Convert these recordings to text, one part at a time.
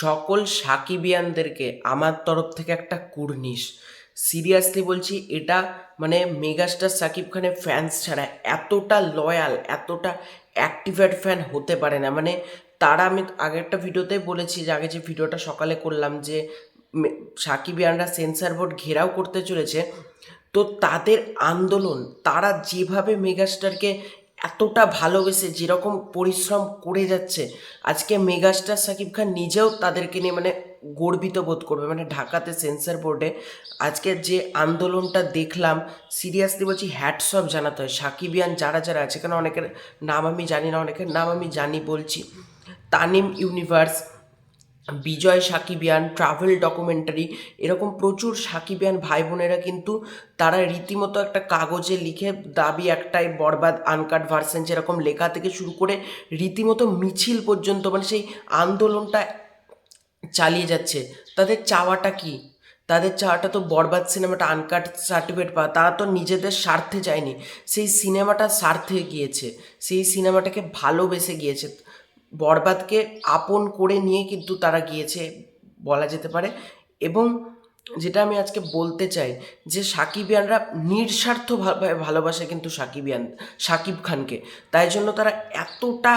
সকল সাকিবিয়ানদেরকে আমার তরফ থেকে একটা কুর্নিশ। সিরিয়াসলি বলছি, এটা মানে মেগাস্টার সাকিব খানের ফ্যান্স ছাড়া এতটা লয়াল এতটা অ্যাক্টিভেট ফ্যান হতে পারে না। মানে তারা আমি আগে একটা ভিডিওতেই বলেছি, যে আগে যে ভিডিওটা সকালে করলাম, যে সাকিবিয়ানরা সেন্সার বোর্ড ঘেরাও করতে চলেছে, তো তাদের আন্দোলন, তারা যেভাবে মেগাস্টারকে এতটা ভালোবেসে যেরকম পরিশ্রম করে যাচ্ছে, আজকে মেগাস্টার সাকিব খান নিজেও তাদেরকে নিয়ে মানে গর্বিত বোধ করবে। মানে ঢাকাতে সেন্সার বোর্ডে আজকে যে আন্দোলনটা দেখলাম সিরিয়াসলি বলছি হ্যাট সব জানাতে হয়। সাকিবিয়ান যারা যারা আছে, কেন অনেকের নাম আমি জানি না, অনেকের নাম আমি জানি বলছি। Tanim universe Bijoy Sakibian travel documentary এরকম প্রচুর সাকিবিয়ান ভাই বোনেরা কিন্তু তারা রীতিমতো একটা কাগজে লিখে দাবি একটাই, বরবাদ আনকাট ভার্সেন যেরকম লেখা থেকে শুরু করে রীতিমতো মিছিল পর্যন্ত মানে সেই আন্দোলনটা চালিয়ে যাচ্ছে। তাদের চাওয়াটা কি? তাদের চাওয়াটা তো বরবাদ সিনেমাটা আনকাট সার্টিফিকেট পাওয়া। তারা তো নিজেদের স্বার্থে যায়নি। সেই সিনেমাটা স্বার্থে গিয়েছে। সেই সিনেমাটাকে ভালোবেসে গিয়েছে। বরবাদকে আপন করে নিয়ে কিন্তু তারা গিয়েছে, বলা যেতে পারে। এবং যেটা আমি আজকে বলতে চাই, যে সাকিবিয়ানরা নিঃস্বার্থভাবে ভালোবাসে কিন্তু সাকিবিয়ান, সাকিব খানকে। তাই জন্য তারা এতটা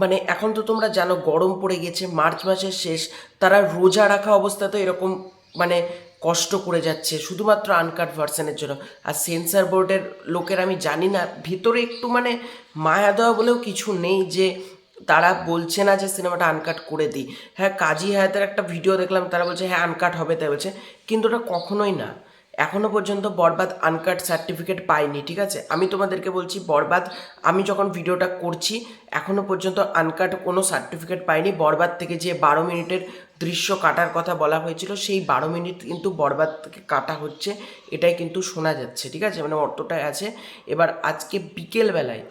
মানে এখন তো তোমরা জানো গরম পড়ে গেছে, মার্চ মাসের শেষ, তারা রোজা রাখা অবস্থাতে এরকম মানে কষ্ট করে যাচ্ছে, শুধুমাত্র আনকাট ভার্সনের জন্য। আর সেন্সার বোর্ডের লোকের আমি জানি না, ভিতরে একটু মানে মায়া দেওয়া বলেও কিছু নেই যে তারা বলছে না যে সিনেমাটা আনকাট করে দিই। হ্যাঁ কাজী হায়াতের একটা ভিডিও দেখলাম, তারা বলছে হ্যাঁ আনকাট হবে, তাই বলছে। কিন্তু ওটা কখনোই না। এখনও পর্যন্ত বরবাদ আনকাট সার্টিফিকেট পাইনি, ঠিক আছে? আমি তোমাদেরকে বলছি, বরবাদ, আমি যখন ভিডিওটা করছি, এখনও পর্যন্ত আনকাট কোনো সার্টিফিকেট পাইনি। বরবাদ থেকে যে বারো মিনিটের দৃশ্য কাটার কথা বলা হয়েছিল, সেই বারো মিনিট কিন্তু বরবাদ থেকে কাটা হচ্ছে। এটাই কিন্তু শোনা যাচ্ছে, ঠিক আছে? মানে অতটাই আছে। এবার আজকে বিকেলবেলায়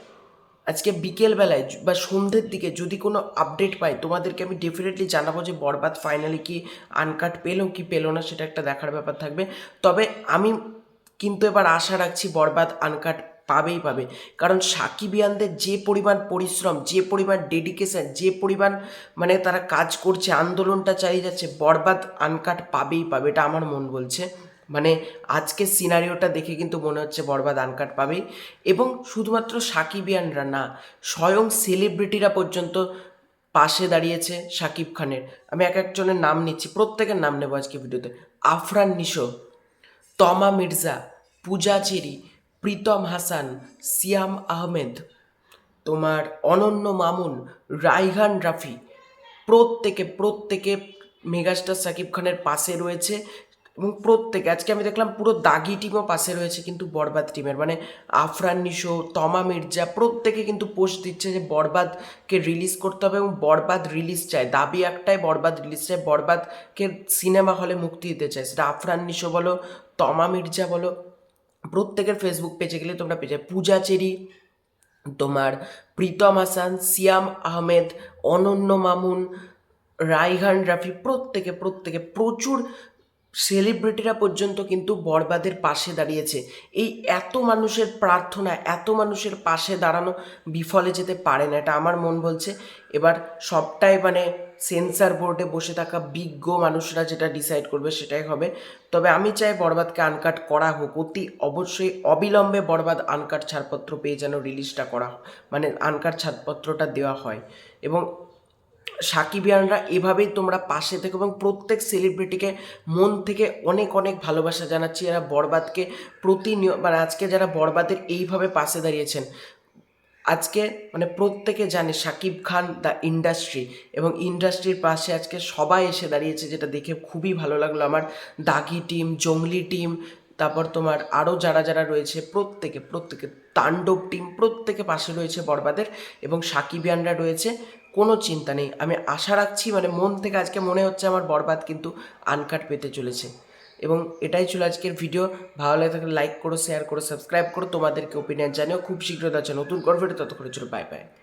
আজকে বিকেলবেলায় বা সন্ধ্যের দিকে যদি কোনো আপডেট পাই, তোমাদেরকে আমি ডেফিনেটলি জানাব যে বরবাদ ফাইনালি কি আনকাট পেল কি পেল না সেটা একটা দেখার ব্যাপার থাকবে। তবে আমি কিন্তু এবার আশা রাখছি বরবাদ আনকাট পাবেই পাবে। কারণ সাকিবিয়ানদের যে পরিমাণ পরিশ্রম, যে পরিমাণ ডেডিকেশন যে পরিমাণ মানে তারা কাজ করছে, আন্দোলনটা চালিয়ে যাচ্ছে, বরবাদ আনকাট পাবেই পাবে, এটা আমার মন বলছে। মানে আজকের সিনারিওটা দেখে কিন্তু মনে হচ্ছে বরবাদ আনকাট পাবেই এবং শুধুমাত্র সাকিবিয়ানরা না স্বয়ং সেলিব্রিটিরা পর্যন্ত পাশে দাঁড়িয়েছে সাকিব খানের। আমি এক একজনের নাম নিচ্ছি, প্রত্যেকের নাম নেব আজকে ভিডিওতে। আফরান নিশো, তমা মির্জা, পূজা চেরি, প্রীতম হাসান, সিয়াম আহমেদ, তোমার অনন্য মামুন, রাইহান রাফি। প্রত্যেকে প্রত্যেকে মেগাস্টার সাকিব খানের পাশে রয়েছে। এবং প্রত্যেকে, আজকে আমি দেখলাম পুরো দাগি টিমও পাশে রয়েছে কিন্তু বরবাদ টিমের মানে আফরান, নিশো, তমা, মির্জা, প্রত্যেকে কিন্তু পোস্ট দিচ্ছে যে বরবাদকে রিলিজ করতে হবে এবং বরবাদ রিলিজ চায়। দাবি একটাই, বরবাদ রিলিজ চায়। বরবাদকে সিনেমা হলে মুক্তি দিতে চায়। সেটা আফরান, নিশো বলো, তমা, মির্জা বলো, প্রত্যেকের ফেসবুক পেজে গেলে তোমরা পেয়ে যাবে। পূজা চেরি, তোমার প্রীতম হাসান, সিয়াম আহমেদ, অনন্য মামুন রাইহান রাফি, প্রত্যেকে প্রত্যেকে প্রচুর সেলিব্রিটিরা পর্যন্ত কিন্তু বরবাদের পাশে দাঁড়িয়েছে। এই এত মানুষের প্রার্থনা, এত মানুষের পাশে দাঁড়ানো বিফলে যেতে পারে না, এটা আমার মন বলছে। এবার সবটাই মানে সেন্সার বোর্ডে বসে থাকা বিজ্ঞ মানুষরা যেটা ডিসাইড করবে সেটাই হবে। তবে আমি চাই বরবাদকে আনকাট করা হোক, অতি অবশ্যই অবিলম্বে বরবাদ আনকাট ছাড়পত্র পেয়ে যেন রিলিজটা করা। মানে আনকাট ছাড়পত্রটা দেওয়া হয়। এবং সাকিবিয়ানরা এভাবেই তোমরা পাশে থেকো এবং প্রত্যেক সেলিব্রিটিকে মন থেকে অনেক অনেক ভালোবাসা জানাচ্ছি। এরা বরবাদকে প্রতিনিয়ত মানে আজকে যারা বরবাদের এইভাবে পাশে দাঁড়িয়েছেন, আজকে মানে প্রত্যেকে জানে সাকিব খান দ্য ইন্ডাস্ট্রি এবং ইন্ডাস্ট্রির পাশে আজকে সবাই এসে দাঁড়িয়েছে, যেটা দেখে খুবই ভালো লাগল আমার। দাগি টিম জঙ্গলি টিম তারপর তোমার আরও যারা যারা রয়েছে, প্রত্যেকে প্রত্যেকে, তাণ্ডব টিম প্রত্যেকে পাশে রয়েছে বরবাদের এবং সাকিবিয়ানরা রয়েছে। কোনো চিন্তা নেই। আমি আশা রাখছি মানে মন থেকে আজকে মনে হচ্ছে আমার বরবাদ কিন্তু আনকাট পেতে চলেছে। এবং এটাই ছিল আজকের ভিডিও। ভালো লাগে থাকলে লাইক করো শেয়ার করো সাবস্ক্রাইব করো। তোমাদেরকে ওপিনিয়ন জানিও। খুব শীঘ্র যাচ্ছে নতুন করবে ততক্ষণের জন্য বাই বাই